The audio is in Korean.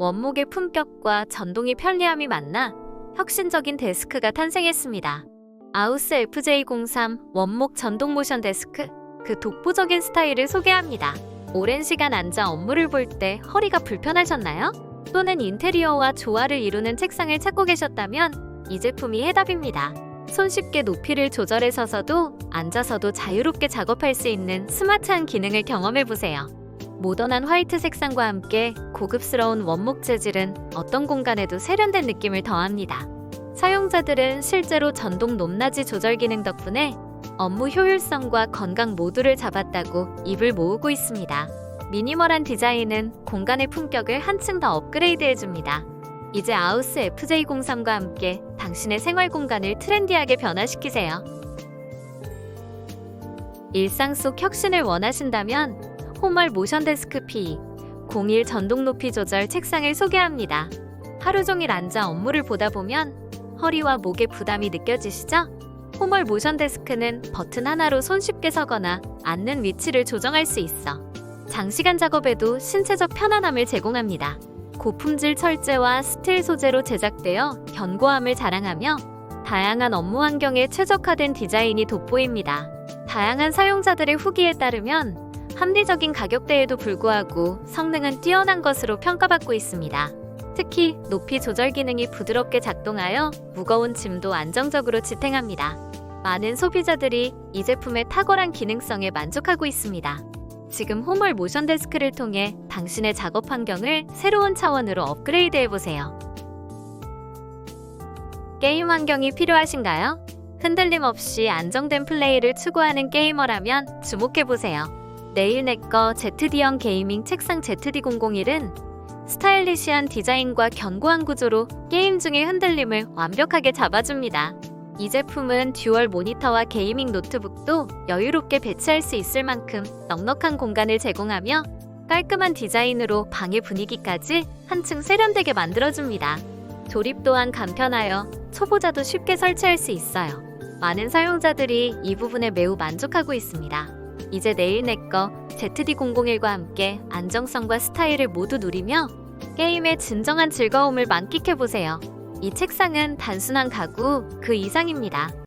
원목의 품격과 전동의 편리함이 만나 혁신적인 데스크가 탄생했습니다. 아우스 FJ03 원목 전동 모션 데스크 그 독보적인 스타일을 소개합니다. 오랜 시간 앉아 업무를 볼 때 허리가 불편하셨나요? 또는 인테리어와 조화를 이루는 책상을 찾고 계셨다면 이 제품이 해답입니다. 손쉽게 높이를 조절해 서서도 앉아서도 자유롭게 작업할 수 있는 스마트한 기능을 경험해 보세요. 모던한 화이트 색상과 함께 고급스러운 원목 재질은 어떤 공간에도 세련된 느낌을 더합니다. 사용자들은 실제로 전동 높낮이 조절 기능 덕분에 업무 효율성과 건강 모두를 잡았다고 입을 모으고 있습니다. 미니멀한 디자인은 공간의 품격을 한층 더 업그레이드 해줍니다. 이제 아우스 FJ03과 함께 당신의 생활 공간을 트렌디하게 변화시키세요. 일상 속 혁신을 원하신다면 호멀 모션 데스크 P 01 전동 높이 조절 책상을 소개합니다. 하루 종일 앉아 업무를 보다 보면 허리와 목에 부담이 느껴지시죠? 호멀 모션 데스크는 버튼 하나로 손쉽게 서거나 앉는 위치를 조정할 수 있어 장시간 작업에도 신체적 편안함을 제공합니다. 고품질 철제와 스틸 소재로 제작되어 견고함을 자랑하며 다양한 업무 환경에 최적화된 디자인이 돋보입니다. 다양한 사용자들의 후기에 따르면 합리적인 가격대에도 불구하고 성능은 뛰어난 것으로 평가받고 있습니다. 특히 높이 조절 기능이 부드럽게 작동하여 무거운 짐도 안정적으로 지탱합니다. 많은 소비자들이 이 제품의 탁월한 기능성에 만족하고 있습니다. 지금 호멀 모션 데스크를 통해 당신의 작업 환경을 새로운 차원으로 업그레이드 해보세요. 게임 환경이 필요하신가요? 흔들림 없이 안정된 플레이를 추구하는 게이머라면 주목해보세요. 내일 내꺼 ZD형 게이밍 책상 ZD001은 스타일리시한 디자인과 견고한 구조로 게임 중의 흔들림을 완벽하게 잡아줍니다. 이 제품은 듀얼 모니터와 게이밍 노트북도 여유롭게 배치할 수 있을 만큼 넉넉한 공간을 제공하며 깔끔한 디자인으로 방의 분위기까지 한층 세련되게 만들어줍니다. 조립 또한 간편하여 초보자도 쉽게 설치할 수 있어요. 많은 사용자들이 이 부분에 매우 만족하고 있습니다. 이제 내일 내꺼 ZD001과 함께 안정성과 스타일을 모두 누리며 게임의 진정한 즐거움을 만끽해보세요. 이 책상은 단순한 가구 그 이상입니다.